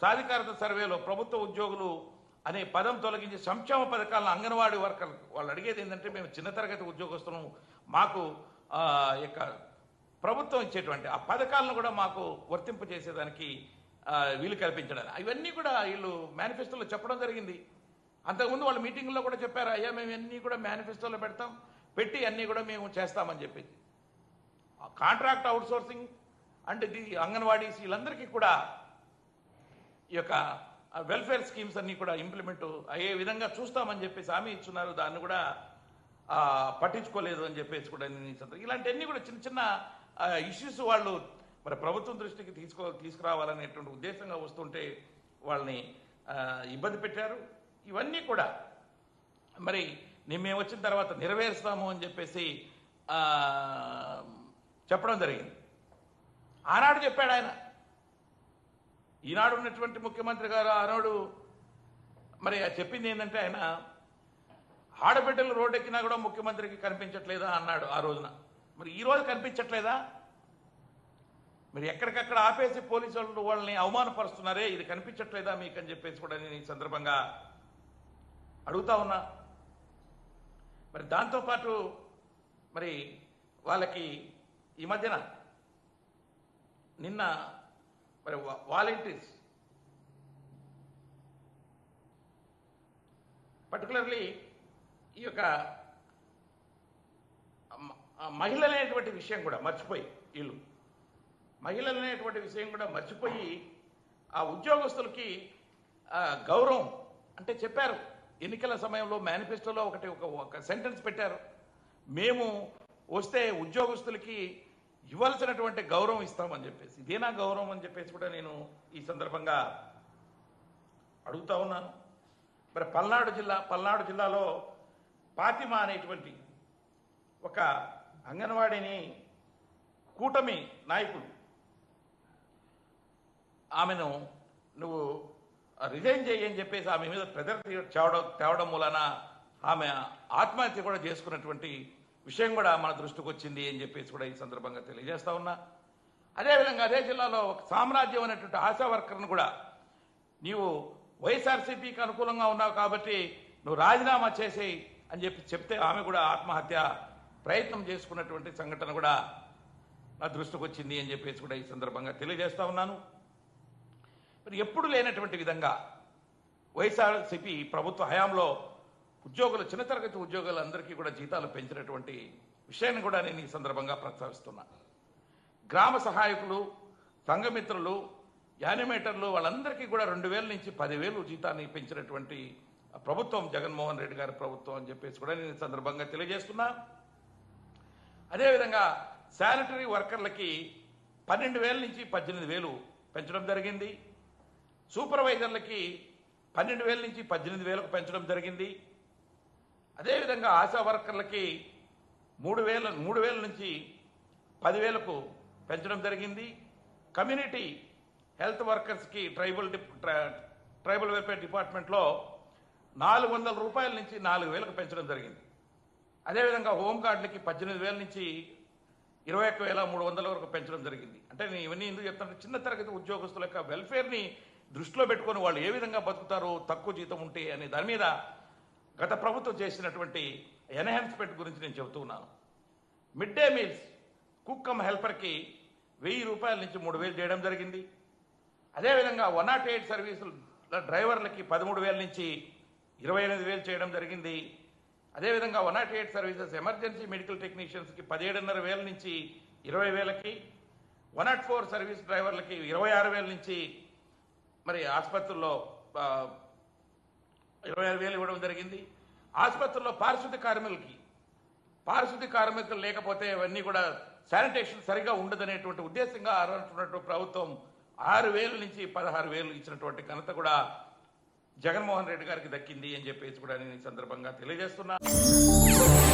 సాధికారత సర్వేలో ప్రభుత్వ ఉద్యోగులు అనే పదం తొలగించి సంక్షేమ పథకాలను అంగన్వాడీ వర్కర్ వాళ్ళు అడిగేది ఏంటంటే మేము చిన్న తరగతి ఉద్యోగస్తులం మాకు యొక్క ప్రభుత్వం ఇచ్చేటువంటి ఆ పథకాలను కూడా మాకు వర్తింపు చేసేదానికి వీలు కల్పించడం ఇవన్నీ కూడా వీళ్ళు మేనిఫెస్టోలో చెప్పడం జరిగింది. అంతకుముందు వాళ్ళ మీటింగ్లో కూడా చెప్పారు అయ్యా మేము అన్నీ కూడా మేనిఫెస్టోలో పెడతాం పెట్టి అన్నీ కూడా మేము చేస్తామని చెప్పేసి కాంట్రాక్ట్ అవుట్సోర్సింగ్ అంటే ఇది అంగన్వాడీస్ వీళ్ళందరికీ కూడా ఈ యొక్క వెల్ఫేర్ స్కీమ్స్ అన్ని కూడా ఇంప్లిమెంట్ అయ్యే విధంగా చూస్తామని చెప్పేసి హామీ ఇచ్చున్నారు. దాన్ని కూడా పట్టించుకోలేదు అని చెప్పేసి కూడా నేను ఇలాంటివన్నీ కూడా చిన్న చిన్న ఇష్యూస్ వాళ్ళు మరి ప్రభుత్వం దృష్టికి తీసుకో తీసుకురావాలనేటువంటి ఉద్దేశంగా వస్తుంటే వాళ్ళని ఇబ్బంది పెట్టారు. ఇవన్నీ కూడా మరి మేము వచ్చిన తర్వాత నెరవేరుస్తాము అని చెప్పేసి చెప్పడం జరిగింది. ఆనాడు చెప్పాడు ఆయన. ఈనాడు ఉన్నటువంటి ముఖ్యమంత్రి గారు ఆనాడు మరి చెప్పింది ఏంటంటే ఆయన ఆడబిడ్డలు రోడ్డు ఎక్కినా కూడా ముఖ్యమంత్రికి కనిపించట్లేదా అన్నాడు ఆ రోజున. మరి ఈ రోజు కనిపించట్లేదా? మరి ఎక్కడికక్కడ ఆపేసి పోలీసు వాళ్ళు వాళ్ళని అవమానపరుస్తున్నారే ఇది కనిపించట్లేదా మీకు అని చెప్పేసి కూడా నేను ఈ సందర్భంగా అడుగుతా ఉన్నా. మరి దాంతోపాటు మరి వాళ్ళకి ఈ మధ్యన నిన్న మరి వాలంటీర్స్. పర్టికులర్లీ ఈ యొక్క మహిళలనేటువంటి అనేటువంటి విషయం కూడా మర్చిపోయి వీళ్ళు. మహిళలనేటువంటి విషయం కూడా మర్చిపోయి ఆ ఉద్యోగస్తులకి గౌరవం అంటే చెప్పారు. ఎన్నికల సమయంలో మేనిఫెస్టోలో ఒకటి ఒక సెంటెన్స్ పెట్టారు. మేము వస్తే ఉద్యోగస్తులకి ఇవ్వాల్సినటువంటి గౌరవం ఇస్తామని చెప్పేసి. ఇదేనా గౌరవం అని చెప్పేసి కూడా నేను ఈ సందర్భంగా అడుగుతా ఉన్నాను. మరి పల్నాడు జిల్లా పల్నాడు జిల్లాలో పాతిమ అనేటువంటి ఒక అంగన్వాడిని కూటమి నాయకుడు ఆమెను నువ్వు రిజైన్ చేయని చెప్పేసి ఆమె మీద ప్రెజర్ తేవడం తేవడం మూలన ఆమె ఆత్మహత్య కూడా చేసుకున్నటువంటి విషయం కూడా మన దృష్టికి వచ్చింది అని చెప్పేసి కూడా ఈ సందర్భంగా తెలియజేస్తా ఉన్నా. అదేవిధంగా అదే జిల్లాలో ఒక సామ్రాజ్యం అనేటువంటి ఆశా వర్కర్ను కూడా నీవు వైఎస్ఆర్సీపీకి అనుకూలంగా ఉన్నావు కాబట్టి నువ్వు రాజీనామా చేసేయి అని చెప్పి చెప్తే ఆమె కూడా ఆత్మహత్య ప్రయత్నం చేసుకున్నటువంటి సంఘటన కూడా నా దృష్టికి వచ్చింది అని చెప్పేసి కూడా ఈ సందర్భంగా తెలియజేస్తా ఉన్నాను. మరి ఎప్పుడు లేనటువంటి విధంగా వైఎస్ఆర్సీపీ ప్రభుత్వ హయాంలో ఉద్యోగులు చిన్న తరగతి ఉద్యోగులందరికీ కూడా జీతాలు పెంచినటువంటి విషయాన్ని కూడా నేను ఈ సందర్భంగా ప్రస్తావిస్తున్నా. గ్రామ సహాయకులు సంఘమిత్రులు యానిమేటర్లు వాళ్ళందరికీ కూడా రెండు వేల నుంచి పదివేలు జీతాన్ని పెంచినటువంటి ప్రభుత్వం జగన్మోహన్ రెడ్డి గారి ప్రభుత్వం అని చెప్పేసి కూడా నేను ఈ సందర్భంగా తెలియజేస్తున్నా. అదేవిధంగా శానిటరీ వర్కర్లకి పన్నెండు వేల నుంచి పద్దెనిమిది వేలు పెంచడం జరిగింది. సూపర్వైజర్లకి పన్నెండు వేల నుంచి పద్దెనిమిది వేలకు పెంచడం జరిగింది. అదేవిధంగా ఆశా వర్కర్లకి మూడు వేల మూడు వేల నుంచి పదివేలకు పెంచడం జరిగింది. కమ్యూనిటీ హెల్త్ వర్కర్స్కి ట్రైబల్ ట్రైబల్ వెల్ఫేర్ డిపార్ట్మెంట్లో నాలుగు వందల రూపాయల నుంచి నాలుగు వేలకు పెంచడం జరిగింది. అదేవిధంగా హోంగార్డులకి పద్దెనిమిది వేల నుంచి ఇరవై ఒక్క వేల మూడు వందల వరకు పెంచడం జరిగింది. అంటే నేను ఇవన్నీ ఎందుకు చెప్తాను చిన్న తరగతి ఉద్యోగస్తుల యొక్క వెల్ఫేర్ని దృష్టిలో పెట్టుకొని వాళ్ళు ఏ విధంగా బతుకుతారు తక్కువ జీతం ఉంటే అనే దాని మీద గత ప్రభుత్వం చేసినటువంటి ఎన్హాన్స్మెంట్ గురించి నేను చెబుతూ ఉన్నాను. Mid day meals cook cum హెల్పర్కి వెయ్యి రూపాయల నుంచి మూడు వేలు చేయడం జరిగింది. అదేవిధంగా వన్ నాట్ ఎయిట్ సర్వీసుల డ్రైవర్లకి పదమూడు వేల నుంచి ఇరవై ఎనిమిది వేలు చేయడం జరిగింది. అదేవిధంగా one nought eight services emergency medical టెక్నీషియన్స్కి పదిహేడున్నర వేల నుంచి ఇరవై వేలకి వన్ నాట్ ఫోర్ సర్వీస్ డ్రైవర్లకి ఇరవై ఆరు వేల నుంచి మరి ఆసుపత్రుల్లో ఇరవై ఆరు వేలు ఇవ్వడం జరిగింది. ఆసుపత్రుల్లో పారిశుద్ధ్య కార్మికులకి పారిశుద్ధ్య కార్మికులు లేకపోతే ఇవన్నీ కూడా శానిటేషన్ సరిగా ఉండదనేటువంటి ఉద్దేశంగా ఆరంటున్నటువంటి ప్రభుత్వం ఆరు వేల నుంచి పదహారు వేలు ఇచ్చినటువంటి ఘనత కూడా జగన్మోహన్ రెడ్డి గారికి దక్కింది అని చెప్పేసి కూడా నేను ఈ సందర్భంగా తెలియజేస్తున్నాను